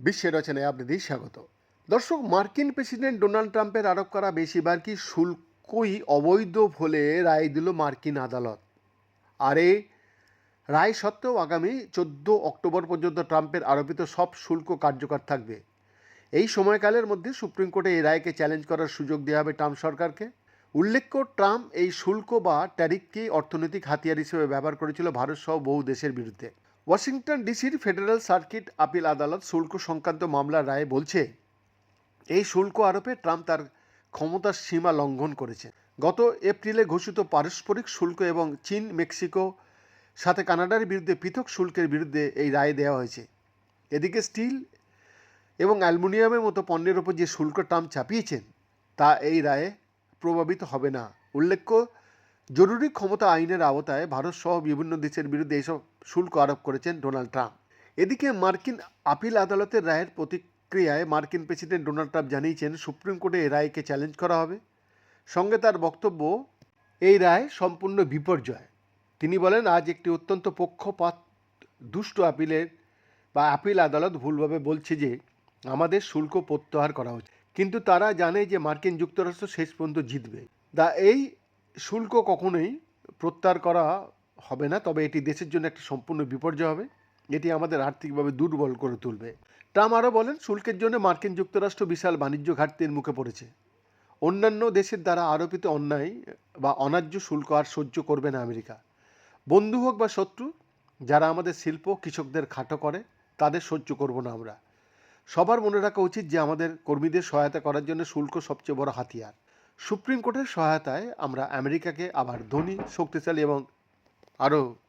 বিশ্বের রচনায় আপনাদের স্বাগত। দর্শক, মার্কিন প্রেসিডেন্ট ডোনাল্ড ট্রাম্পের আরোপ করা বেশিরভাগই শুল্কই অবৈধ বলে রায় দিল মার্কিন আদালত? আর, রায় সত্ত্বেও আগামী চোদ্দ অক্টোবর পর্যন্ত ট্রাম্পের আরোপিত সব শুল্ক কার্যকর থাকবে। এই সময়কালের মধ্যে সুপ্রিম কোর্টে এই রায়কে চ্যালেঞ্জ করার সুযোগ দেওয়া হবে ট্রাম্প সরকারকে। উল্লেখ্য, ট্রাম্প এই শুল্ক বা ট্যারিফকে অর্থনৈতিক হাতিয়ার হিসেবে ব্যবহার করেছিল ভারত সহ বহু দেশের বিরুদ্ধে। ওয়াশিংটন ডিসির ফেডারেল সার্কিট আপিল আদালত শুল্ক সংক্রান্ত মামলার রায়ে বলছে, এই শুল্ক আরোপে ট্রাম্প তার ক্ষমতার সীমা লঙ্ঘন করেছে গত এপ্রিলে ঘোষিত পারস্পরিক শুল্ক এবং চীন, মেক্সিকো সাথে কানাডার বিরুদ্ধে পৃথক শুল্কের বিরুদ্ধে এই রায় দেওয়া হয়েছে। এদিকে স্টিল এবং অ্যালুমিনিয়ামের মতো পণ্যের ওপর যে শুল্ক ট্রাম্প চাপিয়েছেন তা এই রায়ে প্রভাবিত হবে না। উল্লেখ্য, জরুরি ক্ষমতা আইনের আওতায় ভারত সহ বিভিন্ন দেশের বিরুদ্ধে এইসব শুল্ক আরোপ করেছেন ডোনাল্ড ট্রাম্প। এদিকে মার্কিন আপিল আদালতের রায়ের প্রতিক্রিয়ায় মার্কিন প্রেসিডেন্ট ডোনাল্ড ট্রাম্প জানিয়েছেন, সুপ্রিম কোর্টে এই রায়কে চ্যালেঞ্জ করা হবে। সঙ্গে তার বক্তব্য, এই রায় সম্পূর্ণ বিপর্যয়। তিনি বলেন, আজ একটি অত্যন্ত পক্ষপাত, দুষ্ট আপিলের বা আপিল আদালত ভুলভাবে বলছে যে, আমাদের শুল্ক প্রত্যাহার করা উচিত। কিন্তু তারা জানে যে মার্কিন যুক্তরাষ্ট্র শেষ পর্যন্ত জিতবে। দা এই শুল্ক কখনোই প্রত্যাহার করা হবে না, তবে এটি দেশের জন্য একটি সম্পূর্ণ বিপর্যয় হবে। এটি আমাদের আর্থিকভাবে দুর্বল করে তুলবে। ট্রাম্প আরও বলেন, শুল্কের জন্য মার্কিন যুক্তরাষ্ট্র বিশাল বাণিজ্য ঘাটতির মুখে পড়েছে। অন্যান্য দেশের দ্বারা আরোপিত অন্যায় বা অন্যায্য শুল্ক আর সহ্য করবে না আমেরিকা। বন্ধু হোক বা শত্রু, যারা আমাদের শিল্প কৃষকদের খাটো করে, তাদের সহ্য করব না আমরা। সবার মনে রাখা উচিত যে আমাদের কর্মীদের সহায়তা করার জন্য শুল্ক সবচেয়ে বড় হাতিয়ার। সুপ্রিম কোর্টের সহায়তায় আমরা আমেরিকাকে আবার ধনী, শক্তিশালী এবং আরও